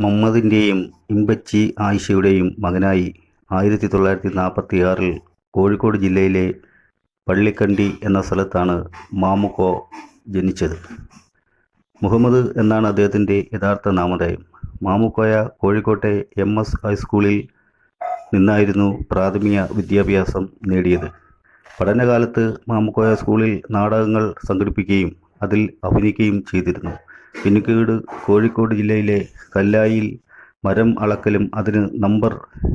മമ്മദിന്റെയും ഇമ്പച്ചി ആയിഷയുടെയും മകനായി ആയിരത്തി തൊള്ളായിരത്തി നാൽപ്പത്തി ആറിൽ കോഴിക്കോട് ജില്ലയിലെ പള്ളിക്കണ്ടി എന്ന സ്ഥലത്താണ് മാമുക്കോ ജനിച്ചത്. മുഹമ്മദ് എന്നാണ് അദ്ദേഹത്തിന്റെ യഥാർത്ഥ നാമധേയം. മാമുക്കോയ കോഴിക്കോട്ടെ എം എസ് ഹൈസ്കൂളിൽ നിന്നായിരുന്നു പ്രാഥമിക വിദ്യാഭ്യാസം നേടിയത്. പഠനകാലത്ത് മാമുക്കോയ സ്കൂളിൽ നാടകങ്ങൾ സംഘടിപ്പിക്കുകയും അതിൽ അഭിനയിക്കുകയും ചെയ്തിരുന്നു. പിന്നീട് കോഴിക്കോട് ജില്ലയിലെ കല്ലായിൽ മരം അളക്കലും അതിന് നമ്പർ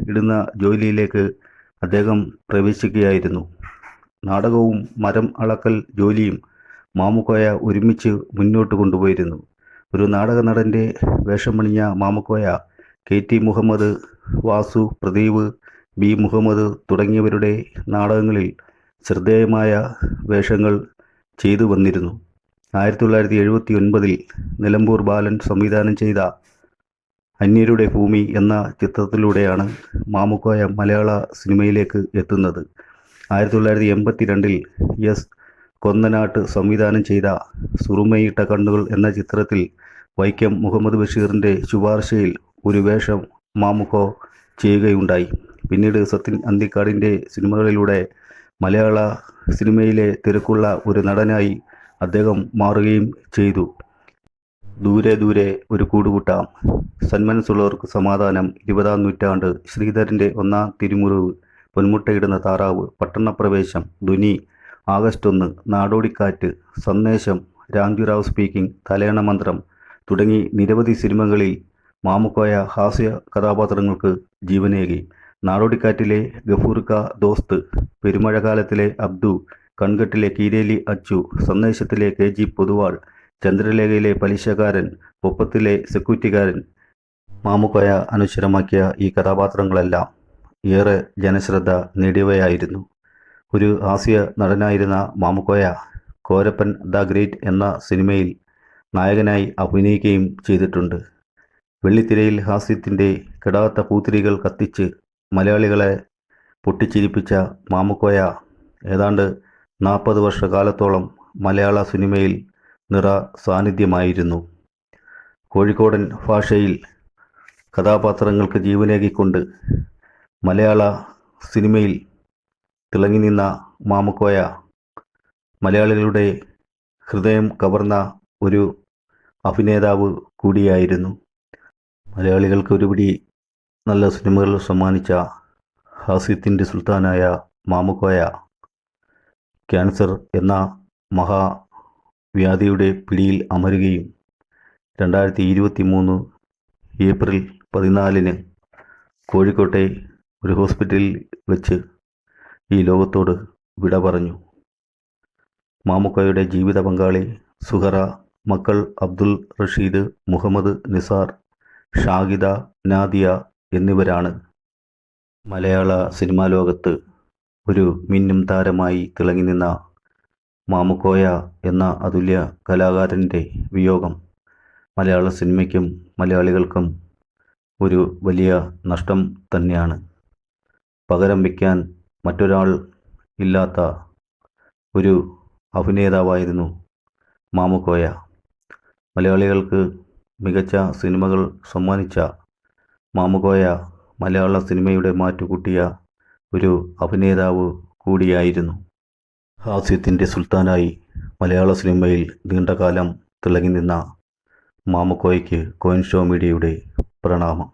ഇടുന്ന ജോലിയിലേക്ക് അദ്ദേഹം പ്രവേശിക്കുകയായിരുന്നു. നാടകവും മരം അളക്കൽ ജോലിയും മാമുക്കോയ ഒരുമിച്ച് മുന്നോട്ട് കൊണ്ടുപോയിരുന്നു. ഒരു നാടക നടന്റെ വേഷം പണിഞ്ഞ Mamukkoya K T Muhammad Vasu Pradeep B Muhammad തുടങ്ങിയവരുടെ നാടകങ്ങളിൽ ശ്രദ്ധേയമായ വേഷങ്ങൾ ചെയ്തു വന്നിരുന്നു. ആയിരത്തി തൊള്ളായിരത്തി എഴുപത്തി ഒൻപതിൽ നിലമ്പൂർ ബാലൻ സംവിധാനം ചെയ്ത അന്യരുടെ ഭൂമി എന്ന ചിത്രത്തിലൂടെയാണ് മാമുക്കോയ മലയാള സിനിമയിലേക്ക് എത്തുന്നത്. ആയിരത്തി തൊള്ളായിരത്തി എൺപത്തി രണ്ടിൽ എസ്. കൊന്നനാട്ട് സംവിധാനം ചെയ്ത സുറുമയിട്ട കണ്ണുകൾ എന്ന ചിത്രത്തിൽ വൈക്കം മുഹമ്മദ് ബഷീറിന്റെ ശുപാർശയിൽ ഒരു വേഷം മാമുക്കോ ചെയ്യുകയുണ്ടായി. പിന്നീട് സത്യൻ അന്തിക്കാടിന്റെ സിനിമകളിലൂടെ മലയാള സിനിമയിലെ തിരക്കുള്ള ഒരു നടനായി അദ്ദേഹം മാറുകയും ചെയ്തു. ദൂരെ ദൂരെ ഒരു കൂടുകൂട്ടാം. സന്മനസ്സുള്ളവർക്ക് സമാധാനം. ഇരുപതാം നൂറ്റാണ്ട് ശ്രീധരന്റെ ഒന്നാം തിരുമുറിവ് പൊന്മുട്ടയിടുന്ന താറാവ് പട്ടണപ്രവേശം. ധ്വനി ആഗസ്റ്റ് ഒന്ന് നാടോടിക്കാറ്റ് സന്ദേശം രാംജുറാവ് സ്പീക്കിംഗ് തലയണ മന്ത്രം തുടങ്ങി നിരവധി സിനിമകളിൽ മാമുക്കോയ ഹാസ്യ കഥാപാത്രങ്ങൾക്ക് ജീവനേകി. നാടോടിക്കാറ്റിലെ ഗഫൂർക്ക ദോസ്ത് പെരുമഴക്കാലത്തിലെ അബ്ദു കൺകെട്ടിലെ കീരേലി അച്ചു. സന്ദേശത്തിലെ കെ ജി പൊതുവാൾ. ചന്ദ്രലേഖയിലെ പലിശക്കാരൻ ഒപ്പത്തിലെ സെക്യൂരിറ്റിക്കാരൻ മാമുക്കോയ അനുശ്വരമാക്കിയ ഈ കഥാപാത്രങ്ങളെല്ലാം ഏറെ ജനശ്രദ്ധ നേടിയവയായിരുന്നു. ഒരു ഹാസ്യ നടനായിരുന്ന മാമുക്കോയ കോരപ്പൻ ദ ഗ്രേറ്റ് എന്ന സിനിമയിൽ നായകനായി അഭിനയിക്കുകയും ചെയ്തിട്ടുണ്ട്. വെള്ളിത്തിരയിൽ ഹാസ്യത്തിന്റെ കെടാത്ത പൂത്തിരികൾ കത്തിച്ച് മലയാളികളെ പൊട്ടിച്ചിരിപ്പിച്ച മാമുക്കോയ ഏതാണ്ട് നാൽപ്പത് വർഷകാലത്തോളം മലയാള സിനിമയിൽ നിറ സാന്നിധ്യമായിരുന്നു. കോഴിക്കോടൻ ഭാഷയിൽ കഥാപാത്രങ്ങൾക്ക് ജീവനേകിക്കൊണ്ട് മലയാള സിനിമയിൽ തിളങ്ങി നിന്ന മാമുക്കോയ മലയാളികളുടെ ഹൃദയം കവർന്ന ഒരു അഭിനേതാവ് കൂടിയായിരുന്നു. മലയാളികൾക്ക് ഒരുപിടി നല്ല സിനിമകൾ സമ്മാനിച്ച ഹാസ്യത്തിന്റെ സുൽത്താനായ മാമുക്കോയ ക്യാൻസർ എന്ന മഹാവ്യാധിയുടെ പിടിയിൽ അമരുകയും രണ്ടായിരത്തി ഇരുപത്തി മൂന്ന് ഏപ്രിൽ പതിനാലിന് കോഴിക്കോട്ടെ ഒരു ഹോസ്പിറ്റലിൽ വെച്ച് ഈ ലോകത്തോട് വിട പറഞ്ഞു. മാമുക്കോയുടെ ജീവിത പങ്കാളി സുഹറ മക്കൾ അബ്ദുൽ റഷീദ് മുഹമ്മദ് നിസാർ ഷാഹിദ നാദിയ എന്നിവരാണ് മലയാള സിനിമാ ലോകത്ത് ഒരു മിന്നും താരമായി തിളങ്ങി നിന്ന മാമുക്കോയ എന്ന അതുല്യ കലാകാരന്റെ വിയോഗം മലയാള സിനിമയ്ക്കും മലയാളികൾക്കും ഒരു വലിയ നഷ്ടം തന്നെയാണ്. പകരം വയ്ക്കാൻ മറ്റൊരാൾ ഇല്ലാത്ത ഒരു അഭിനേതാവായിരുന്നു മാമുക്കോയ. മലയാളികൾക്ക് മികച്ച സിനിമകൾ സമ്മാനിച്ച മാമുക്കോയ മലയാള സിനിമയുടെ മാറ്റുകൂട്ടിയ ഒരു അഭിനേതാവ് കൂടിയായിരുന്നു. ഹാസ്യത്തിന്റെ സുൽത്താനായി മലയാള സിനിമയിൽ നീണ്ടകാലം തിളങ്ങി നിന്ന മാമക്കോയ്ക്ക് കോയിൻ ഷോ മീഡിയയുടെ പ്രണാമം.